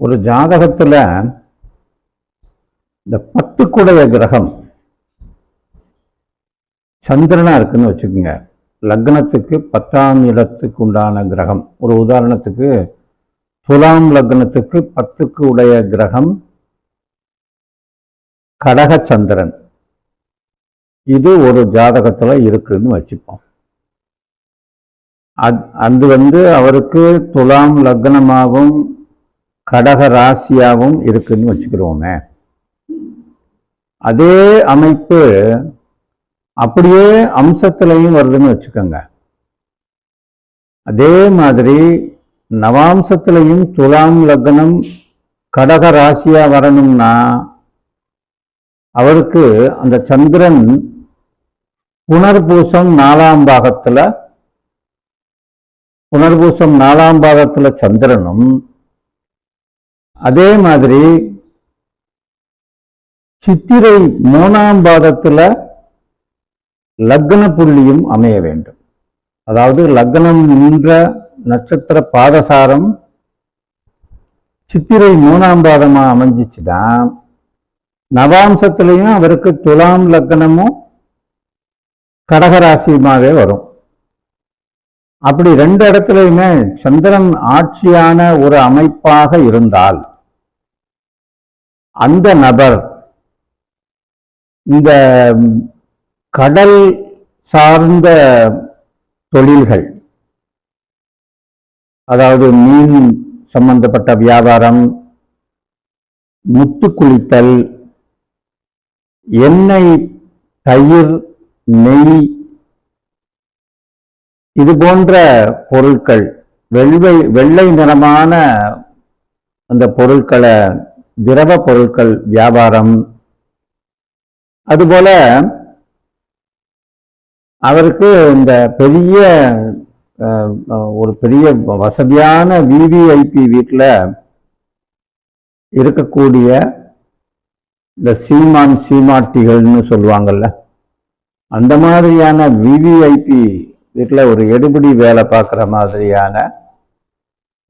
ஒரு ஜாதகத்துல இந்த பத்துக்குடைய கிரகம் சந்திரனா இருக்குன்னு வச்சுக்கோங்க. லக்னத்துக்கு பத்தாம் இடத்துக்கு உண்டான கிரகம். ஒரு உதாரணத்துக்கு துலாம் லக்னத்துக்கு பத்துக்கு உடைய கிரகம் கடக சந்திரன் இது ஒரு ஜாதகத்துல இருக்குன்னு வச்சுப்போம். அது வந்து அவருக்கு துலாம் லக்னமாகவும் கடக ராசியாகவும் இருக்குன்னு வச்சுக்கிறோமே. அதே அமைப்பு அப்படியே அம்சத்திலையும் வருதுன்னு வச்சுக்கோங்க. அதே மாதிரி நவாம்சத்திலையும் துலாம் லக்னம் கடக ராசியா வரணும்னா அவருக்கு அந்த சந்திரன் புனர்பூசம் நாலாம் பாகத்துல புனர்பூசம் நாலாம் பாகத்துல சந்திரனும் அதே மாதிரி சித்திரை மூணாம் பாதத்துல லக்ன புள்ளியும் அமைய வேண்டும். அதாவது லக்னம் நின்ற நட்சத்திர பாதசாரம் சித்திரை மூணாம் பாதமா அமைஞ்சிச்சுன்னா நவாம்சத்திலையும் அவருக்கு துலாம் லக்னமும் கடகராசியுமாவே வரும். அப்படி ரெண்டு இடத்துலையுமே சந்திரன் ஆட்சியான ஒரு அமைப்பாக இருந்தால் அந்த நபர் இந்த கடல் சார்ந்த தொழில்கள் அதாவது மீன் சம்பந்தப்பட்ட வியாபாரம் முத்து குளித்தல் எண்ணெய் தயிர் நெய் இது போன்ற பொருட்கள் வெள்ளை வெள்ளை நிறமான அந்த பொருட்களை திரவ பொருட்கள் வியாபாரம். அதுபோல அவருக்கு இந்த பெரிய அஹ், ஒரு பெரிய வசதியான விவிஐபி வீட்டில் இருக்கக்கூடிய இந்த சீமான் சீமாட்டிகள்னு சொல்லுவாங்கல்ல அந்த மாதிரியான விவிஐபி வீட்டில் ஒரு எடுபடி வேலை பார்க்குற மாதிரியான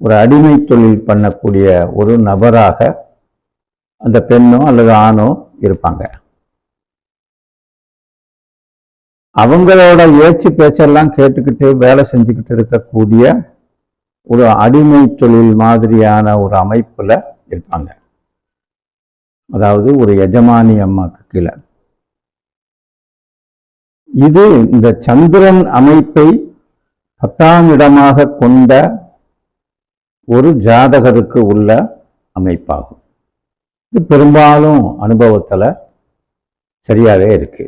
ஒரு அடிமை தொழில் பண்ணக்கூடிய ஒரு நபராக அந்த பெண்ணோ அல்லது ஆணோ இருப்பாங்க. அவங்களோட ஏச்சு பேச்செல்லாம் கேட்டுக்கிட்டு வேலை செஞ்சுக்கிட்டு இருக்கக்கூடிய ஒரு அடிமை தொழில் மாதிரியான ஒரு அமைப்புல இருப்பாங்க. அதாவது ஒரு எஜமானி அம்மாக்கு கீழே. இது இந்த சந்திரன் அமைப்பை பத்தாம் இடமாக கொண்ட ஒரு ஜாதகருக்கு உள்ள அமைப்பாகும். இது பெரும்பாலும் அனுபவத்துல சரியாகவே இருக்கு.